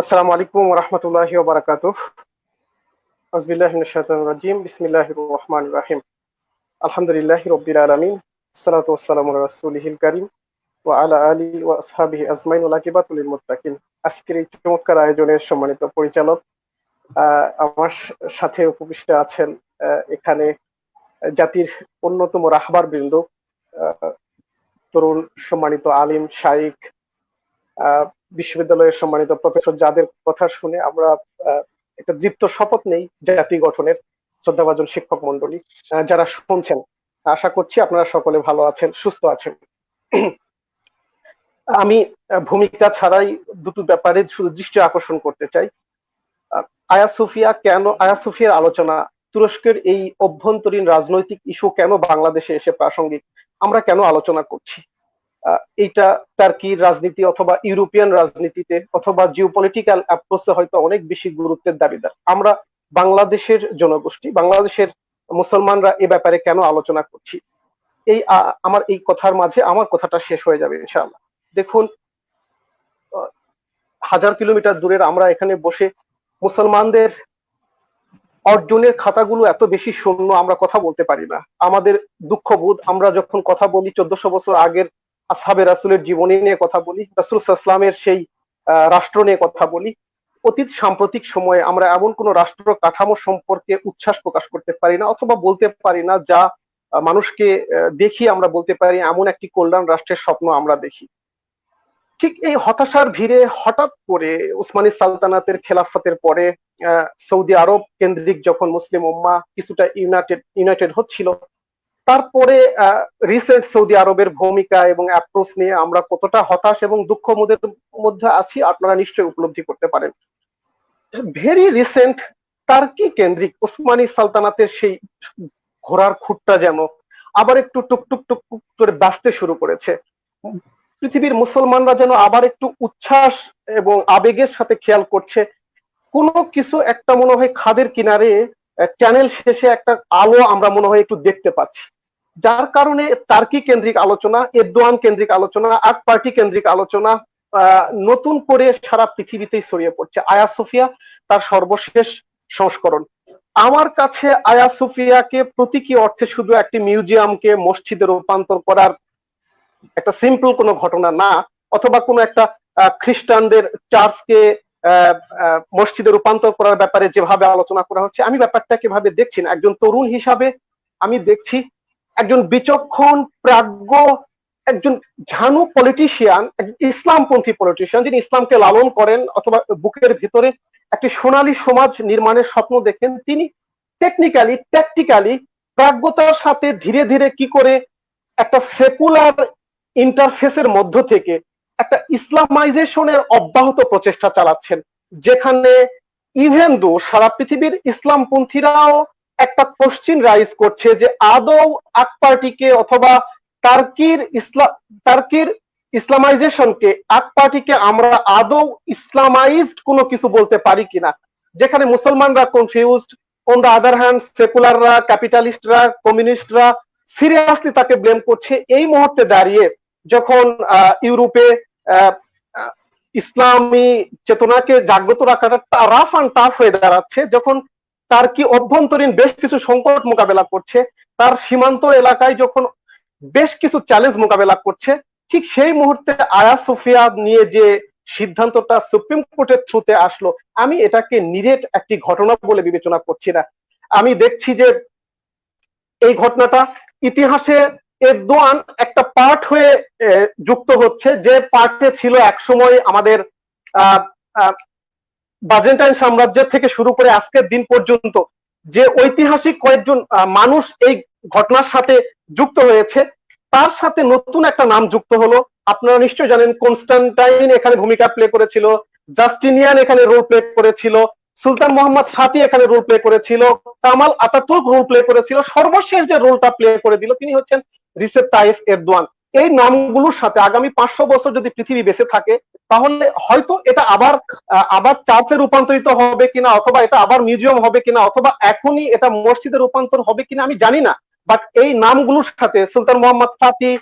আসসালামু আলাইকুম রহমতুল্লাহি ওবরাকাত আজবিল্লাহ রাজিম। বিসমিল্লাহ রহমান রাহিম। আলহামদুলিল্লাহ রব্বিল আলমিন। সালাতু ওয়াসসালামু আলা রাসূলিহিল কারীম ওয়া আলা আলি ওয়া আসহাবিহি আজমাইন। ওয়া লাকিবাতুল মুত্তাকিন। আজকের এই চমৎকার আয়োজনের সম্মানিত পরিচালক আমার সাথে উপবিষ্ট আছেন এখানে জাতির অন্যতম রাহবার বৃন্দ তরুণ সম্মানিত আলিম শাইখ বিশ্ববিদ্যালয়ের সম্মানিত প্রফেসর যাদের কথা শুনে আমরা একটা দৃপ্ত শপথ নেই জাতি গঠনের শ্রদ্ধাভাজন শিক্ষক মন্ডলী যারা শুনছেন। আশা করছি আপনারা সকলে ভালো আছেন, সুস্থ আছেন। আমি ভূমিকা ছাড়াই দুটো ব্যাপারে শুধু দৃষ্টি আকর্ষণ করতে চাই। আয়া সুফিয়া কেন, আয়া সুফিয়ার আলোচনা, তুরস্কের এই অভ্যন্তরীণ রাজনৈতিক ইস্যু কেন বাংলাদেশে এসে প্রাসঙ্গিক, আমরা কেন আলোচনা করছি? এইটা টার্কির রাজনীতি অথবা ইউরোপিয়ান রাজনীতিতে অথবা জিওপলিটিক্যাল অ্যাপ্রোচে হয়তো অনেক বেশি গুরুত্বের দাবিদার। আমরা বাংলাদেশের জনগোষ্ঠী, বাংলাদেশের মুসলমানরা এ ব্যাপারে কেন আলোচনা করছি? এই আমার এই কথার মাঝে আমার কথাটা শেষ হয়ে যাবে ইনশাআল্লাহ। দেখুন হাজার কিলোমিটার দূরের আমরা এখানে বসে মুসলমানদের অর্জনের খাতাগুলো এত বেশি শূন্য আমরা কথা বলতে পারি না। আমাদের দুঃখবোধ, আমরা যখন কথা বলি চোদ্দশো বছর আগের আসহাবে রাসুলের জীবনী নিয়ে কথা বলি, রাসুল ইসলামের সেই রাষ্ট্র নিয়ে কথা বলি, অতীত সাম্প্রতিক সময়ে আমরা এমন কোন রাষ্ট্র কাঠামো সম্পর্কে উচ্ছ্বাস প্রকাশ করতে পারি না অথবা বলতে পারি না যা মানুষকে দেখি আমরা বলতে পারি এমন একটি কল্যাণ রাষ্ট্রের স্বপ্ন আমরা দেখি। ঠিক এই হতাশার ভিড়ে হঠাৎ করে উসমানী সালতানাতের খেলাফতের পরে সৌদি আরব কেন্দ্রিক যখন মুসলিম উম্মা কিছুটা ইউনাইটেড ইউনাইটেড হচ্ছিল তারপরে রিসেন্ট সৌদি আরবের ভূমিকা এবং অ্যাপ্রোচ নিয়ে আমরা কতটা হতাশ এবং দুঃখ মধ্যে আছি আপনারা নিশ্চয়ই উপলব্ধি করতে পারেন। ভেরি রিসেন্ট টার্কি কেন্দ্রিক উসমানী সালতানাতের সেই ঘোড়ার খুঁটটা যেন আবার একটু টুকটুক টুকটুক করে বাঁচতে শুরু করেছে। পৃথিবীর মুসলমানরা যেন আবার একটু উচ্ছ্বাস এবং আবেগের সাথে খেয়াল করছে। কোনো কিছু একটা মনে হয় খাদের কিনারে চ্যানেল শেষে একটা আলো আমরা মনে হয় একটু দেখতে পাচ্ছি। যার কারণে তার্কি কেন্দ্রিক আলোচনা, এরদোয়ান কেন্দ্রিক আলোচনা, আক পার্টি কেন্দ্রিক আলোচনা নতুন করে সারা পৃথিবীতেই ছড়িয়ে পড়ছে। আয়া সোফিয়া তার সর্বশেষ সংস্করণ। আমার কাছে আয়া সোফিয়াকে প্রতীকী অর্থে শুধু একটি মিউজিয়ামকে মসজিদে রূপান্তর করার একটা সিম্পল কোনো ঘটনা না, অথবা কোনো একটা খ্রিস্টানদের চার্চকে মসজিদে রূপান্তর করার ব্যাপারে যেভাবে আলোচনা করা হচ্ছে, আমি ব্যাপারটা কীভাবে দেখছি না। একজন তরুণ হিসাবে আমি দেখছি একজন বিচক্ষণ, প্রাজ্ঞ, একজন ঝানু পলিটিশিয়ান ইসলামপন্থী পলিটিশিয়ান যিনি ইসলামকে লালন করেন অথবা বুকের ভিতরে একটি সোনালী সমাজ নির্মাণের স্বপ্ন দেখেন, তিনি টেকনিক্যালি ট্যাকটিক্যালি প্রাজ্ঞতার সাথে ধীরে ধীরে কি করে একটা সেকুলার ইন্টারফেসের মধ্য থেকে একটা ইসলামাইজেশনের অব্যাহত প্রচেষ্টা চালাচ্ছেন, যেখানে ইভেন দো সারা পৃথিবীর ইসলামপন্থীরাও একটা কোশ্চিন রাইজ করছে যে আদৌ আক পার্টিকে অথবা টার্কির ইসলাম টার্কির ইসলামাইজেশনকে আক পার্টিকে আমরা আদৌ ইসলামাইজড কোনো কিছু বলতে পারি কিনা? যেখানে মুসলমানরা confused on the other hand সেকুলাররা ক্যাপিটালিস্টরা কমিউনিস্টরা সিরিয়াসলি তাকে ব্লেম করছে। এই মুহূর্তে দাঁড়িয়ে যখন ইউরোপে ইসলামী চেতনাকে জাগ্রত রাখাটা রাফ অ্যান্ড টাফ হয়ে দাঁড়াচ্ছে, যখন তার কি অভ্যন্তরীণ বেশ কিছু সংকট মোকাবেলা করছে? তার সীমান্ত এলাকায় যখন বেশ কিছু চ্যালেঞ্জ মোকাবেলা করছে, ঠিক সেই মুহূর্তে আয়া সোফিয়া নিয়ে যে সিদ্ধান্তটা সুপ্রিম কোর্টের থ্রুতে আসলো, আমি এটাকে নিরেট একটি ঘটনা বলে বিবেচনা করছি না। আমি দেখছি যে এই ঘটনাটা ইতিহাসে এরদোয়ান একটা পার্ট হয়ে যুক্ত হচ্ছে, যে পার্টে ছিল একসময় আমাদের বাজেন্টাইন সাম্রাজ্যের থেকে শুরু করে আজকের দিন পর্যন্ত যে ঐতিহাসিক কয়েকজন মানুষ এই ঘটনার সাথে যুক্ত হয়েছে, তার সাথে নতুন একটা নাম যুক্ত হলো। আপনারা নিশ্চয় জানেন, কনস্টান্টাইন এখানে ভূমিকা প্লে করেছিল, জাস্টিনিয়ান এখানে রোল প্লে করেছিল, সুলতান মোহাম্মদ সাতি এখানে রোল প্লে করেছিল, কামাল আতাতুর্ক রোল প্লে করেছিল, সর্বশেষ যে রোলটা প্লে করে দিল তিনি হচ্ছেন রিসেপ তাইফ এরদোয়ান। এই নামগুলোর সাথে আগামী পাঁচশো বছর যদি পৃথিবী বেঁচে থাকে, তাহলে হয়তো এটা আবার আবার চার্চে রূপান্তরিত হবে কিনা অথবা এটা আবার মিউজিয়াম হবে কিনা অথবা এখনই এটা মসজিদে রূপান্তর হবে কিনা আমি জানি না। বাট এই নামগুলোর সাথে Sultan Mohammad Fatih,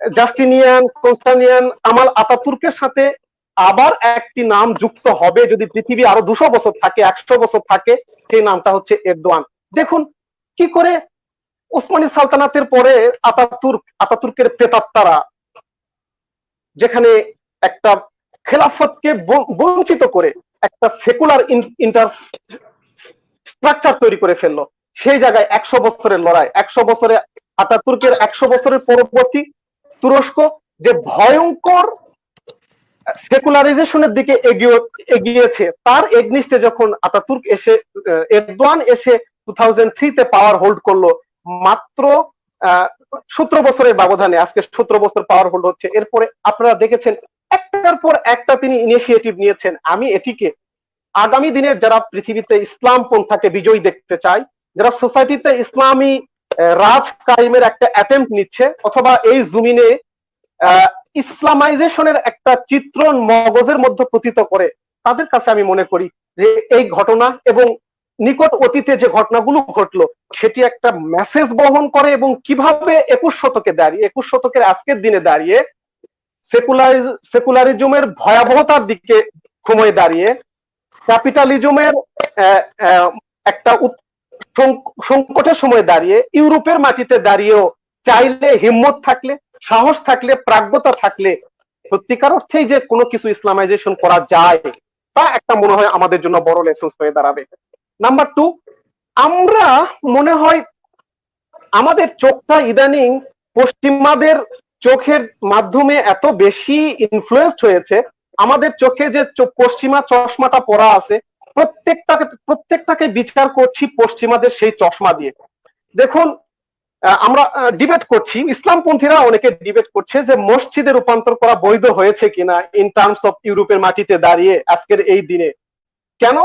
Justinian, Constantine, Kemal আতাতুর্কের সাথে আবার একটি নাম যুক্ত হবে যদি পৃথিবী আরও দুশো বছর থাকে, একশো বছর থাকে, সেই নামটা হচ্ছে এরদোয়ান। দেখুন, কি করে ওসমানী সালতানাতের পরে আতাতুর্ক, আতাতুর্কের প্রেতাত্মারা যেখানে একটা খেলাফতকে বঞ্চিত করে একটা সেকুলার ইন্টার স্ট্রাকচার তৈরি করে ফেলল। সেই জায়গায় একশো বছরের লড়াই, একশো বছরে আতাতুর্কের একশো বছরের পরবর্তী তুরস্ক যে ভয়ঙ্কর সেকুলারাইজেশনের দিকে এগিয়ে, এগিয়েছে, তার এগনিস্টে যখন আতাতুর্ক এসে এরদোয়ান এসে টু থাউজেন্ড থ্রিতে পাওয়ার হোল্ড করল মাত্র সতেরো বছরের ব্যবধানে, আজকে সতেরো বছর পাওয়ার হোল্ড হচ্ছে। এরপরে আপনারা দেখেছেন, একটার পর একটা তিনি ইনিশিয়েটিভ নিয়েছেন। আমি এটিকে আগামী দিনের যারা পৃথিবীতে ইসলাম পন্থাকে বিজয়ী দেখতে চায় যারা সোসাইটিতে ইসলামী রাজ কায়েমের একটা অ্যাটেম্প নিচ্ছে, অথবা এই জমিনে ইসলামাইজেশনের একটা চিত্রণ মগজের মধ্যে প্রতীত করে, তাদের কাছে আমি মনে করি যে এই ঘটনা এবং নিকট অতীতে যে ঘটনাগুলো ঘটলো, সেটি একটা মেসেজ বহন করে এবং কীভাবে একুশ শতকে দাঁড়িয়ে, একুশ শতকের আজকের দিনে দাঁড়িয়ে সেকুলার সেকুলারিজমের ভয়াবহতার দিকে সময় দাঁড়িয়ে ক্যাপিটালিজমের একটা সংকটের সময় দাঁড়িয়ে, ইউরোপের মাটিতে দাঁড়িয়েও চাইলে হিম্মত থাকলে, সাহস থাকলে, প্রাজ্ঞতা থাকলে, সত্যিকার অর্থেই যে কোনো কিছু ইসলামাইজেশন করা যায়, তা একটা মনে হয় আমাদের জন্য বড় লেসন্স হয়ে দাঁড়াবে। নাম্বার টু আমরা মনে হয় আমাদের চোখটা ইদানিং পশ্চিমাদের চোখের মাধ্যমে এত বেশি ইনফ্লুয়েসড হয়েছে। আমাদের চোখে যে পশ্চিমা চশমাটা পরা আছে, প্রত্যেকটাকে প্রত্যেকটাকে বিচার করছি পশ্চিমাদের সেই চশমা দিয়ে। দেখুন আমরা ডিবেট করছি। ইসলামপন্থীরা অনেকে ডিবেট করছে যে মসজিদে রূপান্তর করা বৈধ হয়েছে কিনা ইন টার্মস অফ ইউরোপের মাটিতে দাঁড়িয়ে আজকের এই দিনে। কেন?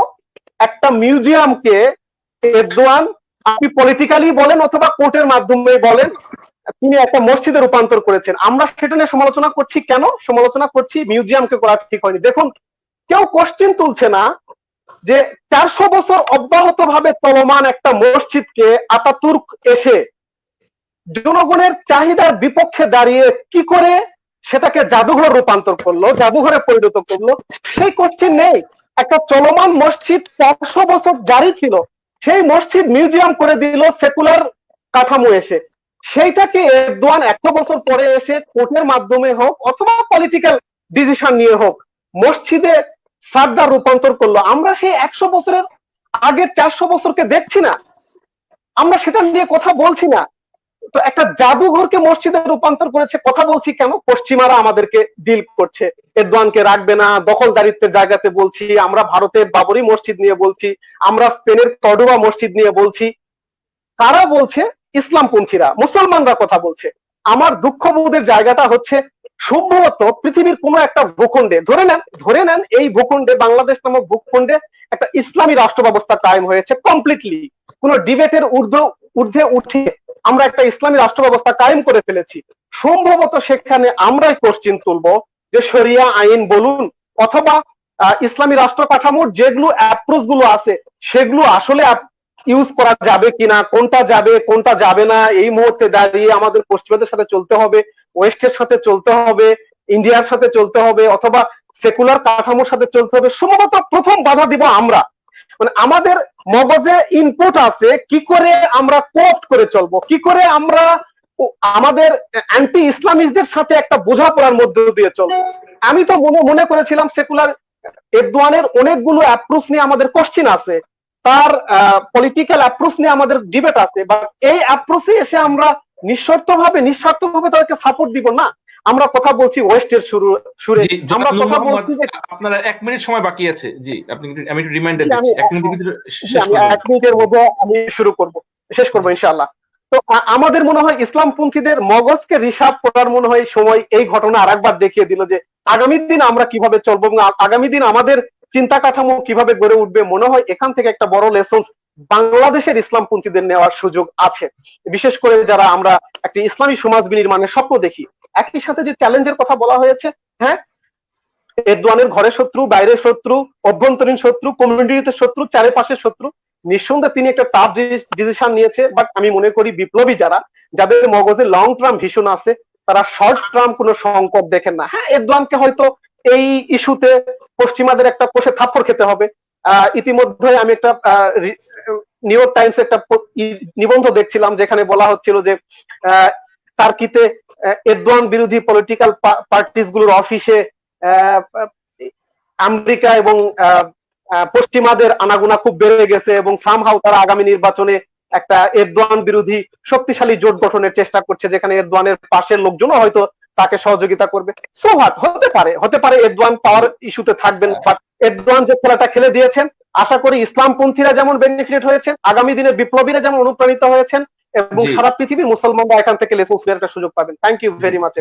একটা মিউজিয়ামকে এরদোয়ান আপনি পলিটিক্যালি বলেন অথবা কোর্টের মাধ্যমে বলেন, তিনি একটা মসজিদে রূপান্তর করেছেন। আমরা সেটা নিয়ে সমালোচনা করছি কেন? সমালোচনা করছি মিউজিয়ামকে করা ঠিক হয়নি। দেখুন, কেউ কোশ্চেন তুলছে না যে চারশো বছর অব্যাহত ভাবে চলমান একটা মসজিদকে আতাতুর্ক এসে জনগণের চাহিদার বিপক্ষে দাঁড়িয়ে কি করে সেটাকে জাদুঘর রূপান্তর করল, জাদুঘরে পরিণত করল, সেই কোশ্চেন নেই। একটা চলমান মসজিদ চারশো বছর জারি ছিল। সেই মসজিদ মিউজিয়াম করে দিল সেকুলার কাঠামো এসে। সেইটাকে এরদোয়ান একশো বছর পরে এসে কোর্টের মাধ্যমে হোক অথবা পলিটিক্যাল ডিসিশন নিয়ে হোক, মসজিদে ফার্দার রূপান্তর করল। আমরা সেই একশো বছরের আগের চারশো বছরকে দেখছি না। আমরা সেটা নিয়ে কথা বলছি না। তো একটা জাদুঘরকে মসজিদে রূপান্তর করেছে, কথা বলছি কেন? পশ্চিমারা আমাদেরকে ডিল করছে। এরদোয়ানকে রাখবে না, দখলদারিত্বের জায়গাতে বলছি, আমরা ভারতের বাবরি মসজিদ নিয়ে বলছি, আমরা স্পেনের কডোবা মসজিদ নিয়ে বলছি। কারা বলছে? ইসলামপন্থীরা, মুসলমানরা কথা বলছে। আমার দুঃখবোধের জায়গাটা হচ্ছে, সম্ভবত পৃথিবীর কোনো একটা ভূখণ্ডে, ধরে নেন ধরে নেন এই ভূখণ্ডে, বাংলাদেশ নামক ভূখণ্ডে একটা ইসলামী রাষ্ট্র ব্যবস্থা কায়েম হয়েছে কমপ্লিটলি কোন ডিবেটের ঊর্ধ্ব, ঊর্ধ্বে উঠে আমরা একটা ইসলামী রাষ্ট্র ব্যবস্থা কায়েম করে ফেলেছি। সম্ভবত সেখানে আমরাই কোশ্চিন তুলবো যে শরিয়া আইন বলুন অথবা ইসলামী রাষ্ট্র কাঠামোর যেগুলো অ্যাপ্রোচগুলো আছে, সেগুলো আসলে ইউজ করা যাবে কিনা, কোনটা যাবে কোনটা যাবে না, এই মুহূর্তে দাঁড়িয়ে আমাদের পশ্চিমাদের সাথে চলতে হবে, ওয়েস্টের সাথে চলতে হবে, ইন্ডিয়ার সাথে চলতে হবে, অথবা সেকুলার কাঠামোর সাথে চলতে হবে, সম্ভবত প্রথম বাধা দিব আমরা। মানে আমাদের মগজে ইনপুট আছে, কি করে আমরা কোপ্ট করে চলবো? কি করে আমরা আমাদের অ্যান্টি ইসলামিস্টদের সাথে একটা বোঝাপড়ার মধ্য দিয়ে চলবো? আমি তো মনে মনে করেছিলাম সেকুলার এরদোয়ানের অনেকগুলো অ্যাপ্রোচ নিয়ে আমাদের কোশ্চিন আছে, তার পলিটিক্যাল অ্যাপ্রোচ নিয়ে আমাদের ডিবেট আছে বা এই অ্যাপ্রোচে এসে আমরা নিঃশর্ত ভাবে নিঃস্বার্থ ভাবে তাদেরকে সাপোর্ট দিব না? আমরা কথা বলছি ওয়েস্টের শুরু সুরে। আমরা কথা বলছি যে আপনার এক মিনিট সময় বাকি আছে। জি আপনি আমি একটু রিমাইন্ডার দিচ্ছি। এক মিনিটের আমি এক মিনিটের মধ্যে আমি শুরু করব শেষ করব ইনশাআল্লাহ। তো আমাদের মনে হয় ইসলামপন্থীদের মগজকে রিসার্ভ করার মনে হয় সময় এই ঘটনা আরেকবার দেখিয়ে দিল যে আগামী দিন আমরা কীভাবে চলবো এবং আগামী দিন আমাদের চিন্তা কাঠামো কীভাবে গড়ে উঠবে মনে হয় এখান থেকে একটা বড় লেসন বাংলাদেশের ইসলামপন্থীদের নেওয়ার সুযোগ আছে। বিশেষ করে যারা আমরা একটি ইসলামী সমাজ বিনির্মাণের স্বপ্ন দেখি একই সাথে যে চ্যালেঞ্জের কথা বলা হয়েছে হ্যাঁ? এরদোয়ানের ঘরের শত্রু বাইরের শত্রু অভ্যন্তরীণ শত্রু কমিউনিটিতে শত্রু চারিপাশের শত্রু নিঃসন্দেহে তিনি একটা টাফ ডিসিশন নিয়েছে বাট আমি মনে করি বিপ্লবী যারা যাদের মগজে লং টার্ম ভীষণ আছে তারা শর্ট টার্ম কোনো সংকট দেখেন না। হ্যাঁ এরদোয়ানকে হয়তো এই ইস্যুতে পশ্চিমাদের একটা কোষে থাপ্পড় খেতে হবে। ইতিমধ্যে আমি একটা নিউ ইয়র্ক টাইমস একটা নিবন্ধ দেখছিলাম যেখানে বলা হচ্ছিল যে আহ, এরদোয়ান বিরোধী পলিটিক্যাল পার্টিসগুলোর অফিসে আমেরিকা এবং পশ্চিমাদের আনাগোনা খুব বেড়ে গেছে এবং সামহাও তারা আগামী নির্বাচনে একটা এরদোয়ান বিরোধী শক্তিশালী জোট গঠনের চেষ্টা করছে, যেখানে এরদোয়ানের পাশের লোকজনও হয়তো তাকে সহযোগিতা করবে। সোভাত হতে পারে হতে পারে এরদোয়ান পাওয়ার ইস্যুতে থাকবেন বাট এরদোয়ান যে খেলাটা খেলে দিয়েছেন, আশা করি ইসলামপন্থীরা যেমন বেনিফিট হয়েছেন, আগামী দিনে বিপ্লবীরা যেমন অনুপ্রাণিত হয়েছেন এবং সারা পৃথিবীর মুসলমানরা এখান থেকে লেসন্স নেওয়ার একটা সুযোগ পাবেন। Thank you very much